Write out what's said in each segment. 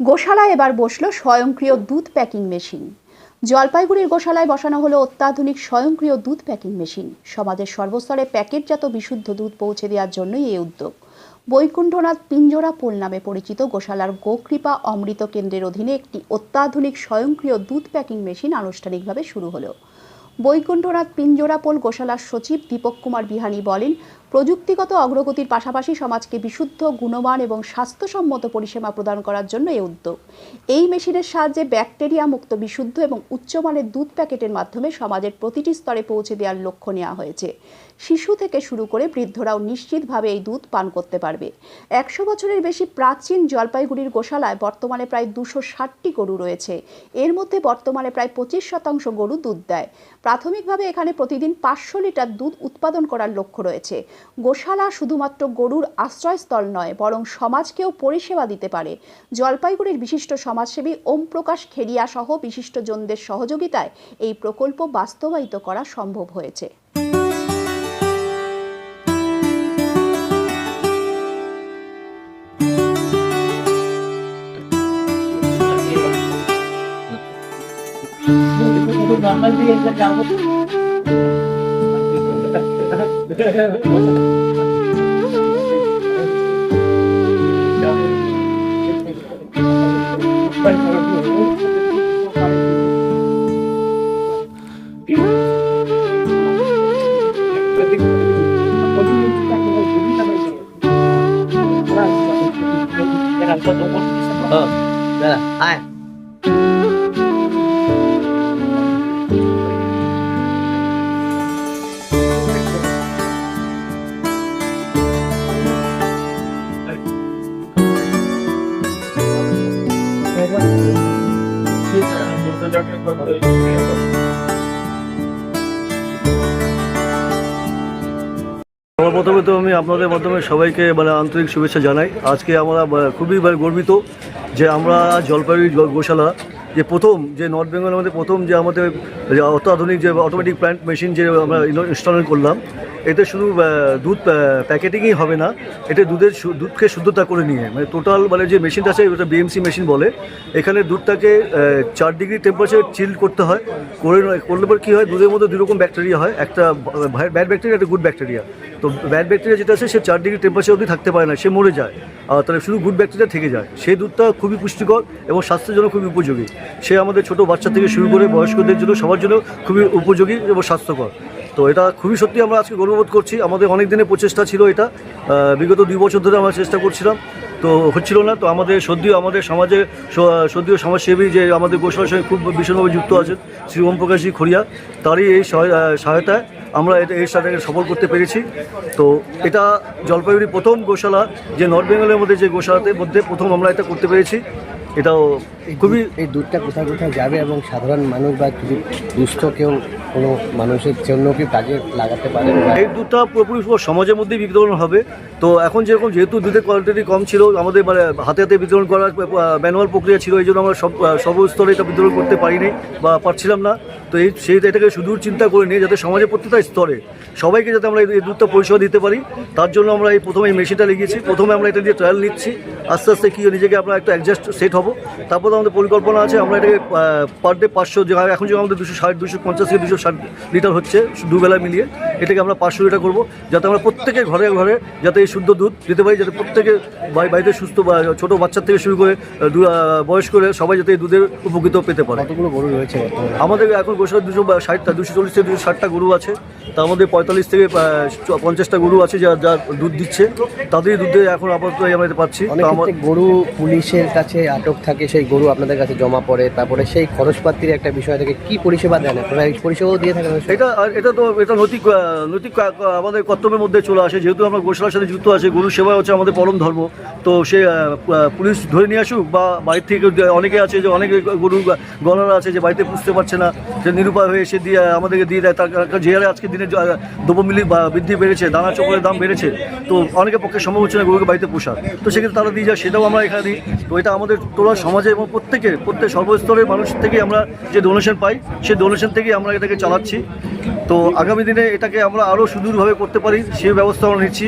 গোশালায় এবার বসল স্বয়ংক্রিয় দুধ প্যাকিং মেশিন। জলপাইগুড়ির গোশালায় বসানো হলো অত্যাধুনিক স্বয়ংক্রিয় দুধ প্যাকিং মেশিন। সমাজের সর্বস্তরে প্যাকেটজাত বিশুদ্ধ দুধ পৌঁছে দেওয়ার জন্যই এই উদ্যোগ। বৈকুণ্ঠনাথ পিঞ্জরা পোল নামে পরিচিত গোশালার গোকৃপা অমৃত কেন্দ্রের অধীনে একটি অত্যাধুনিক স্বয়ংক্রিয় দুধ প্যাকিং মেশিন আনুষ্ঠানিকভাবে শুরু হলো। বৈকুণ্ঠনাথ পিঞ্জরাপোল গোশালার সচিব দীপক কুমার বিহানি বলেন প্রযুক্তিগত অগ্রগতির পাশাপাশি সমাজকে বিশুদ্ধ গুণমান এবং স্বাস্থ্যসম্মত পরিষেবা প্রদান করার জন্য এই উদ্যোগ। এই মেশিনের সাহায্যে ব্যাকটেরিয়া মুক্ত, বিশুদ্ধ এবং উচ্চমানের দুধ প্যাকেটের মাধ্যমে সমাজের প্রতিটি স্তরে পৌঁছে দেওয়ার লক্ষ্য নেওয়া হয়েছে। শিশু থেকে শুরু করে বৃদ্ধরাও নিশ্চিতভাবে এই দুধ পান করতে পারবে। একশো বছরের বেশি প্রাচীন জলপাইগুড়ির গোশালায় বর্তমানে প্রায় দুশো ষাটটি গরু রয়েছে। এর মধ্যে বর্তমানে প্রায় পঁচিশ শতাংশ গরু দুধ দেয়। প্রাথমিকভাবে এখানে প্রতিদিন পাঁচশো লিটার দুধ উৎপাদন করার লক্ষ্য রয়েছে। গোশালা শুধুমাত্র গরুর আশ্রয়স্থল নয়, বরং সমাজকেও পরিষেবা দিতে পারে। জলপাইগুড়ির বিশিষ্ট সমাজসেবী ওম প্রকাশ খেরিয়া সহ বিশিষ্টজনদের সহযোগিতায় এই প্রকল্প বাস্তবায়িত করা সম্ভব হয়েছে। Ờ? প্রথমে তো আমি আপনাদের মাধ্যমে সবাইকে মানে আন্তরিক শুভেচ্ছা জানাই। আজকে আমরা খুবই মানে গর্বিত যে আমরা জলপাইগুড়ি গোশালা, যে প্রথম যে নর্থ বেঙ্গলের মধ্যে প্রথম যে আমাদের অত্যাধুনিক যে অটোমেটিক প্ল্যান্ট মেশিন যে আমরা ইনস্টল করলাম এতে শুধু দুধ প্যাকেটিংই হবে না এটা দুধের দুধকে শুদ্ধতা করে নিয়ে মানে টোটাল মানে যে মেশিনটা আছে, ওটা বিএমসি মেশিন বলে, এখানে দুধটাকে চার ডিগ্রি টেম্পারেচার চিল করতে হয়, করে করলে পর কী হয়, দুধের মধ্যে দুই রকম ব্যাকটেরিয়া হয়, একটা ব্যাড ব্যাকটেরিয়া একটা গুড ব্যাকটেরিয়া তো ব্যাড ব্যাকটেরিয়া যেটা আছে, সে চার ডিগ্রি টেম্পারেচার অবধি থাকতে পারে না, সে মরে যায়, আর তাহলে শুধু গুড ব্যাকটেরিয়া থেকে যায় সেই দুধটা খুবই পুষ্টিকর এবং স্বাস্থ্যের জন্য খুবই উপযোগী, সে আমাদের ছোট বাচ্চা থেকে শুরু করে বয়স্কদের জন্য, সবার জন্য খুবই উপযোগী এবং স্বাস্থ্যকর। তো এটা খুবই সত্যি আমরা আজকে গর্ববোধ করছি। আমাদের অনেক দিনের প্রচেষ্টা ছিল এটা। বিগত দুই বছর ধরে আমরা চেষ্টা করছিলাম। তো হচ্ছিল না, তো আমাদের সদ্যীয় আমাদের সমাজে সদ্যীয় সমাজসেবী যে আমাদের গোসালার সঙ্গে খুব ভীষণভাবে যুক্ত আছেন, শ্রী ওম প্রকাশজি খড়িয়া, তারই এই সহায়- সহায়তায় আমরা এটা এই সাথে সফল করতে পেরেছি। তো এটা জলপাইগুড়ি প্রথম গোশালা, যে নর্থ বেঙ্গলের মধ্যে যে গোশালাতে মধ্যে প্রথম আমরা এটা করতে পেরেছি। এটাও খুবই এই দুধটা কোথায় কোথায় যাবে এবং সাধারণ মানুষ বা যদি দুস্থ কেউ কোনো মানুষের জন্য কি কাজে লাগাতে পারে? এই দুধটা পুরোপুরি পুরো সমাজের মধ্যেই বিতরণ হবে। তো এখন যেরকম যেহেতু দুধের কোয়ালিটি কম ছিল আমাদের মানে হাতে হাতে বিতরণ করার ম্যানুয়াল প্রক্রিয়া ছিল এই জন্য আমরা সব সর্বস্তরে এটা বিতরণ করতে পারিনি বা পারছিলাম না। তো এই সেই এটাকে সুদূর চিন্তা করে নিয়ে যাতে সমাজের প্রত্যেকটা স্তরে সবাইকে যাতে আমরা এই দুধটা পরিষেবা দিতে পারি তার জন্য আমরা এই প্রথমে এই মেশিনটা লেগেছি প্রথমে আমরা এটা দিয়ে ট্রায়াল নিচ্ছি আস্তে আস্তে কী নিজেকে আমরা একটা অ্যাডজাস্ট সেট হব। তারপর আমাদের পরিকল্পনা আছে আমরা এটাকে পার ডে পাঁচশো যে এখন যে আমাদের দুশো ষাট দুশো পঞ্চাশ থেকে দুশো ষাট লিটার হচ্ছে দুবেলা মিলিয়ে এটাকে আমরা পাঁচশো লিটার করব যাতে আমরা প্রত্যেকের ঘরে ঘরে যাতে এই শুদ্ধ দুধ দিতে পারি যাতে প্রত্যেকে বাড়ি- বাড়িতে সুস্থ বা ছোটো বাচ্চার থেকে শুরু করে বয়স্ক করে সবাই যাতে এই দুধের উপকৃত পেতে পারে। আমাদের এখন গোসার দুশো ষাটটা দুশো চল্লিশ থেকে দুশো ষাটটা গরু আছে। তার মধ্যে পঁয়তাল্লিশ থেকে পঞ্চাশটা গরু আছে যা যা দুধ দিচ্ছে। তাদেরই দুধে এখন আপাতত আমরা পাচ্ছি। গরু পুলিশের কাছে আটক থাকে সেই গরু আপনাদের কাছে জমা পড়ে। তারপরে সেই খরচপাতির একটা বিষয় থেকে কি পরিষেবা দেন? আপনারা এই পরিষেবাও দিয়ে থাকেন এটা এটা তো এটা নৈতিক নৈতিক আমাদের কর্তব্যের মধ্যে চলে আসে। যেহেতু আমরা গোশালার সাথে যুক্ত আছে গরু সেবা হচ্ছে আমাদের পরম ধর্ম। তো সে পুলিশ ধরে নিয়ে আসুক বা বাড়ির থেকে অনেকে আছে যে অনেকে গরু গলারা আছে যে বাড়িতে পুষতে পারছে না। যে নিরুপায় হয়ে এসে দিয়ে, আমাদেরকে দিয়ে দেয়, তার যে হারে আজকে দিনে দ্রব্যমূল্য বৃদ্ধি বেড়েছে, দানা চকলের দাম বেড়েছে। তো অনেকের পক্ষে সম্ভব হচ্ছে না গরুকে বাড়িতে পোষা। তো সেক্ষেত্রে তারা দিয়ে যায়, সেটাও আমরা এখানে দিই। তো এটা আমাদের তোলা সমাজে এবং প্রত্যেকের, প্রত্যেক সর্বস্তরের মানুষ থেকে আমরা যে ডোনেশন পাই সেই ডোনেশন থেকেই আমরা এটাকে চালাচ্ছি। তো আগামী দিনে এটাকে আমরা আরও সুদূরভাবে করতে পারি সেই ব্যবস্থা আমরা নিচ্ছি।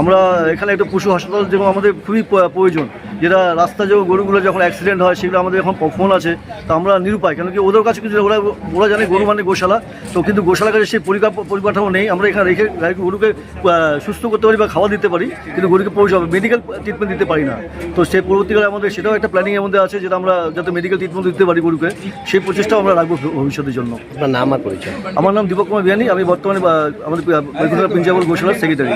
আমরা এখানে একটা পশু হাসপাতাল যেমন আমাদের খুবই প্রয়োজন। যেটা রাস্তা যে গরুগুলো যখন অ্যাক্সিডেন্ট হয় সেগুলো আমাদের এখন ফোন আছে তো আমরা নিরুপায়। কেন কি ওদের কাছে কিছু ওরা ওরা জানে গরু মানে গোশালা তো কিন্তু গোশালার কাছে সেই পরিকাঠামো নেই। আমরা এখানে রেখে গরুকে সুস্থ করতে পারি বা খাওয়া দিতে পারি কিন্তু গরুকে পৌঁছাবে মেডিকেল ট্রিটমেন্ট দিতে পারি না। তো সেই পরবর্তীকালে আমাদের সেটাও একটা প্ল্যানিংয়ের মধ্যে আছে যেটা আমরা যাতে মেডিকেল ট্রিটমেন্ট দিতে পারি গরুকে সেই প্রচেষ্টাও আমরা রাখব ভবিষ্যতের জন্য। আপনার নাম আর পরিচয়? আমার নাম দীপক কুমার বিয়ানি আমি বর্তমানে আমাদের প্রিন্সিপাল গোশালার সেক্রেটারি